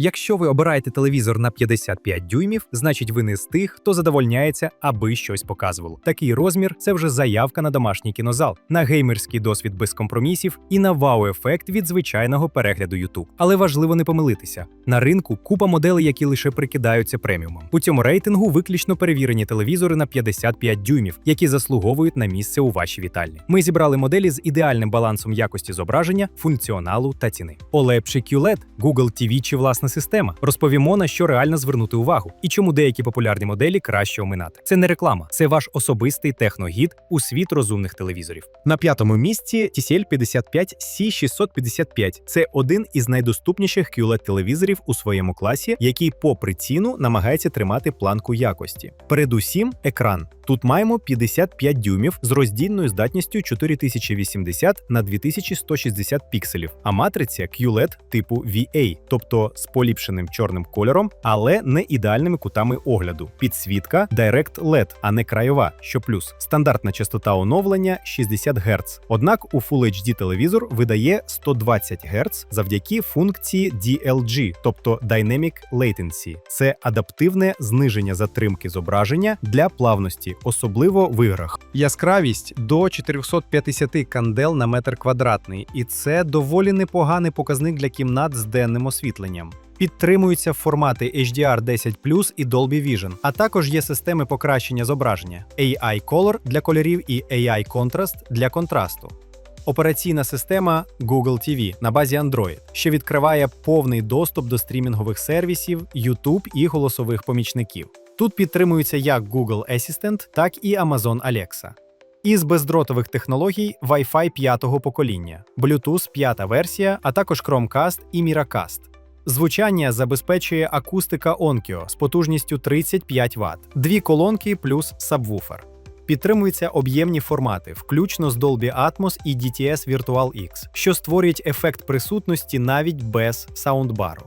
Якщо ви обираєте телевізор на 55 дюймів, значить ви не з тих, хто задовольняється, аби щось показувало. Такий розмір це вже заявка на домашній кінозал, на геймерський досвід без компромісів і на вау-ефект від звичайного перегляду YouTube. Але важливо не помилитися. На ринку купа моделей, які лише прикидаються преміумом. У цьому рейтингу виключно перевірені телевізори на 55 дюймів, які заслуговують на місце у вашій вітальні. Ми зібрали моделі з ідеальним балансом якості зображення, функціоналу та ціни. OLED чи QLED, Google TV чи власна система. Розповімо на що реально звернути увагу і чому деякі популярні моделі краще оминати. Це не реклама, це ваш особистий техногід у світ розумних телевізорів. На п'ятому місці TCL 55 C655. Це один із найдоступніших qled телевізорів у своєму класі, який, попри ціну, намагається тримати планку якості. Передусім, екран. Тут маємо 55 дюймів з роздільною здатністю 4080 на 2160 пікселів, а матриця QLED типу VA, тобто з поліпшеним чорним кольором, але не ідеальними кутами огляду. Підсвітка Direct LED, а не краєва, що плюс. Стандартна частота оновлення 60 Гц. Однак у Full HD телевізор видає 120 Гц завдяки функції DLG, тобто Dynamic Latency. Це адаптивне зниження затримки зображення для плавності, особливо в іграх. Яскравість до 450 кандел на метр квадратний, і це доволі непоганий показник для кімнат з денним освітленням. Підтримуються формати HDR10 і Dolby Vision, а також є системи покращення зображення AI Color для кольорів і AI Contrast для контрасту. Операційна система Google TV на базі Android, що відкриває повний доступ до стрімінгових сервісів, YouTube і голосових помічників. Тут підтримуються як Google Assistant, так і Amazon Alexa. Із бездротових технологій Wi-Fi п'ятого покоління, Bluetooth п'ята версія, а також Chromecast і Miracast. Звучання забезпечує акустика Onkyo з потужністю 35 Вт, дві колонки плюс сабвуфер. Підтримуються об'ємні формати, включно з Dolby Atmos і DTS Virtual X, що створюють ефект присутності навіть без саундбару.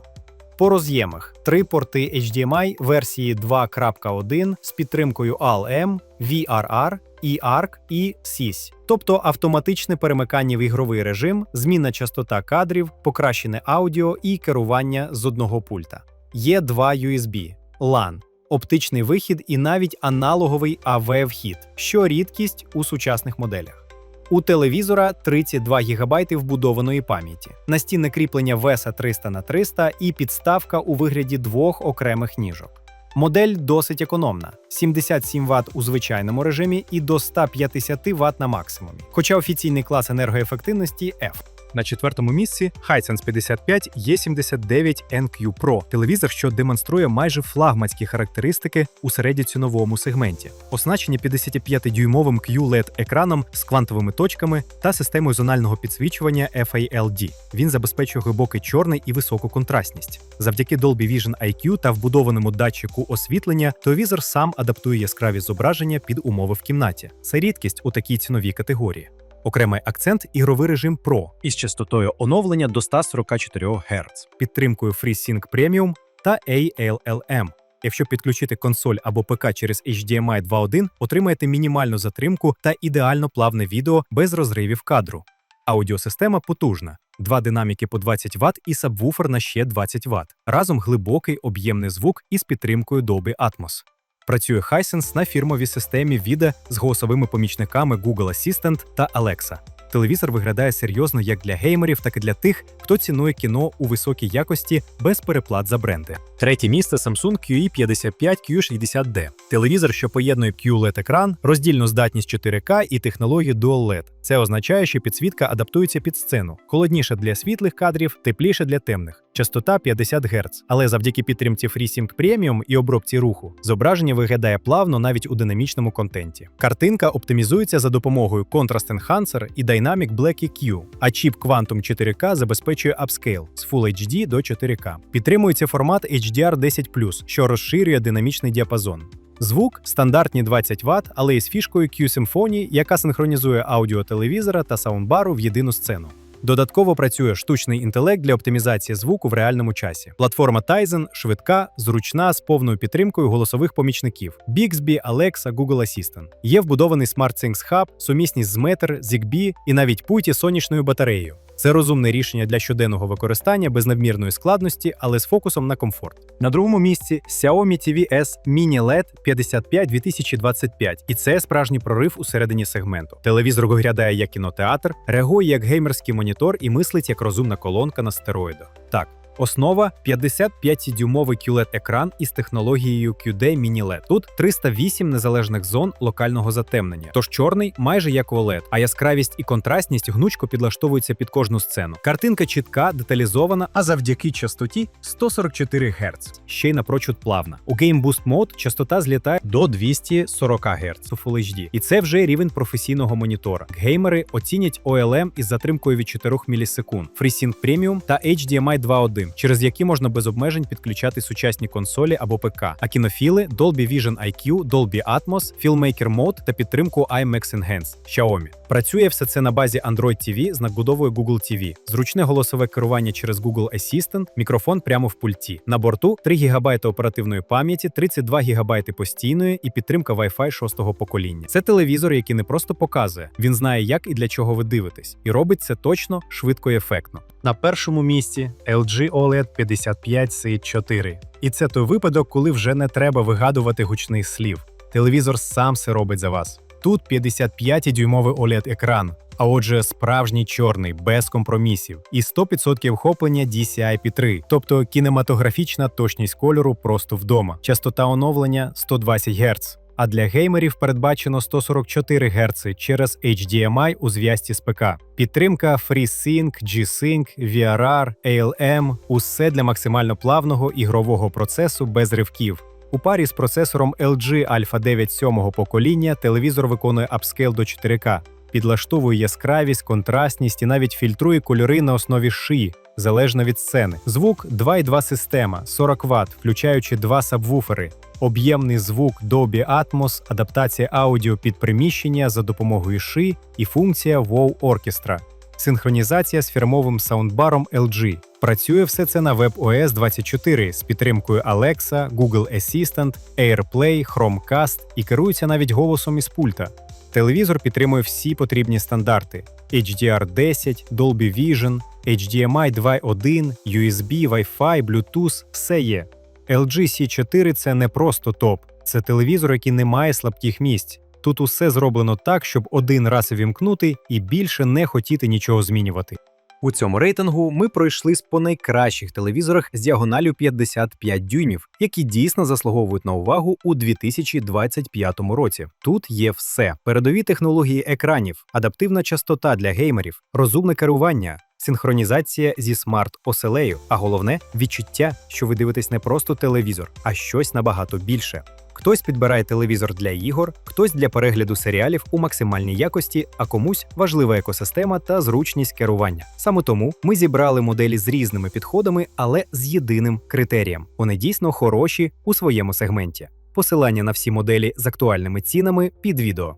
По роз'ємах три порти HDMI версії 2.1 з підтримкою ALM, VRR, eARC і SIS, тобто автоматичне перемикання в ігровий режим, змінна частота кадрів, покращене аудіо і керування з одного пульта. Є два USB, LAN, оптичний вихід і навіть аналоговий AV-вхід, що рідкість у сучасних моделях. У телевізора 32 ГБ вбудованої пам'яті, настінне кріплення VESA 300 на 300 і підставка у вигляді двох окремих ніжок. Модель досить економна: 77 Вт у звичайному режимі і до 150 Вт на максимумі. Хоча офіційний клас енергоефективності F. На четвертому місці Hisense 55 E79 NQ Pro – телевізор, що демонструє майже флагманські характеристики у середньоціновому сегменті, оснащені 55-дюймовим QLED-екраном з квантовими точками та системою зонального підсвічування FALD. Він забезпечує глибокий чорний і високу контрастність. Завдяки Dolby Vision IQ та вбудованому датчику освітлення, телевізор сам адаптує яскраві зображення під умови в кімнаті. Це рідкість у такій ціновій категорії. Окремий акцент ігровий режим Pro із частотою оновлення до 144 Гц, підтримкою FreeSync Premium та ALLM. Якщо підключити консоль або ПК через HDMI 2.1, отримаєте мінімальну затримку та ідеально плавне відео без розривів кадру. Аудіосистема потужна, два динаміки по 20 Вт і сабвуфер на ще 20 Вт. Разом глибокий об'ємний звук із підтримкою Dolby Atmos. Працює Hisense на фірмовій системі VIDA з голосовими помічниками Google Assistant та Alexa. Телевізор виглядає серйозно як для геймерів, так і для тих, хто цінує кіно у високій якості без переплат за бренди. Третє місце Samsung QE55Q60D. Телевізор, що поєднує QLED-екран, роздільну здатність 4К і технологію Dual LED. Це означає, що підсвітка адаптується під сцену, холодніше для світлих кадрів, тепліше для темних. Частота 50 Гц. Але завдяки підтримці FreeSync Premium і обробці руху зображення виглядає плавно навіть у динамічному контенті. Картинка оптимізується за допомогою Contrast Enhancer і Dynamic Black EQ, а чіп Quantum 4K забезпечує апскейл з Full HD до 4K. Підтримується формат HDR10+, що розширює динамічний діапазон. Звук стандартні 20 Вт, але із фішкою Q-Symphony, яка синхронізує аудіо телевізора та саундбару в єдину сцену. Додатково працює штучний інтелект для оптимізації звуку в реальному часі. Платформа Tizen швидка, зручна з повною підтримкою голосових помічників: Bixby, Alexa, Google Assistant. Є вбудований SmartThings Hub, сумісність з Matter, ZigBee і навіть путі сонячною батареєю. Це розумне рішення для щоденного використання без надмірної складності, але з фокусом на комфорт. На другому місці Xiaomi TV S Mini LED 55 2025. І це справжній прорив у середині сегменту. Телевізор виглядає як кінотеатр, реагує як геймерський монітор і мислить як розумна колонка на стероїдах. Так. Основа 55-дюймовий qled екран із технологією QD Mini LED. Тут 308 незалежних зон локального затемнення. Тож чорний майже як OLED, а яскравість і контрастність гнучко підлаштовуються під кожну сцену. Картинка чітка, деталізована, А завдяки частоті 144 Гц. ще й напрочуд плавна. У Game Boost Mode частота злітає до 240 Гц у Full HD. І це вже рівень професійного монітора. Геймери оцінять OLM із затримкою від 4 мілісекунд, FreeSync Premium та HDMI 2.1, через які можна без обмежень підключати сучасні консолі або ПК. А кінофіли Dolby Vision IQ, Dolby Atmos, Filmmaker Mode та підтримку IMAX Enhance Xiaomi. Працює все це на базі Android TV з надбудовою Google TV, зручне голосове керування через Google Assistant, мікрофон прямо в пульті. На борту 3 ГБ оперативної пам'яті, 32 ГБ постійної і підтримка Wi-Fi шостого покоління. Це телевізор, який не просто показує, він знає, як і для чого ви дивитесь, і робить це точно, швидко і ефектно. На першому місці LG OLED 55 C4. І це той випадок, коли вже не треба вигадувати гучних слів. Телевізор сам все робить за вас. Тут 55-дюймовий oled екран, а отже, справжній чорний, без компромісів, і 100% охоплення DCI-P3, тобто кінематографічна точність кольору просто вдома. Частота оновлення 120 Гц. А для геймерів передбачено 144 Гц через HDMI у зв'язці з ПК. Підтримка FreeSync, G-Sync, VRR, ALM – усе для максимально плавного ігрового процесу без ривків. У парі з процесором LG Alpha 9 7 покоління телевізор виконує апскейл до 4К, підлаштовує яскравість, контрастність і навіть фільтрує кольори на основі шиї, залежно від сцени. Звук 2.2 система, 40 Вт, включаючи два сабвуфери. Об'ємний звук Dolby Atmos, адаптація аудіо під приміщення за допомогою ши і функція Wow Orchestra. Синхронізація з фірмовим саундбаром LG. Працює все це на WebOS 24 з підтримкою Alexa, Google Assistant, AirPlay, Chromecast і керується навіть голосом із пульта. Телевізор підтримує всі потрібні стандарти: HDR10, Dolby Vision, HDMI 2.1, USB, Wi-Fi, Bluetooth – все є. LG C4 це не просто топ, це телевізор, який не має слабких місць. Тут усе зроблено так, щоб один раз вімкнути і більше не хотіти нічого змінювати. У цьому рейтингу ми пройшлись по найкращих телевізорах з діагоналю 55 дюймів, які дійсно заслуговують на увагу у 2025 році. Тут є все: передові технології екранів, адаптивна частота для геймерів, розумне керування. Синхронізація зі смарт-оселею, а головне відчуття, що ви дивитесь не просто телевізор, а щось набагато більше. Хтось підбирає телевізор для ігор, хтось для перегляду серіалів у максимальній якості, а комусь важлива екосистема та зручність керування. Саме тому ми зібрали моделі з різними підходами, але з єдиним критерієм: вони дійсно хороші у своєму сегменті. Посилання на всі моделі з актуальними цінами під відео.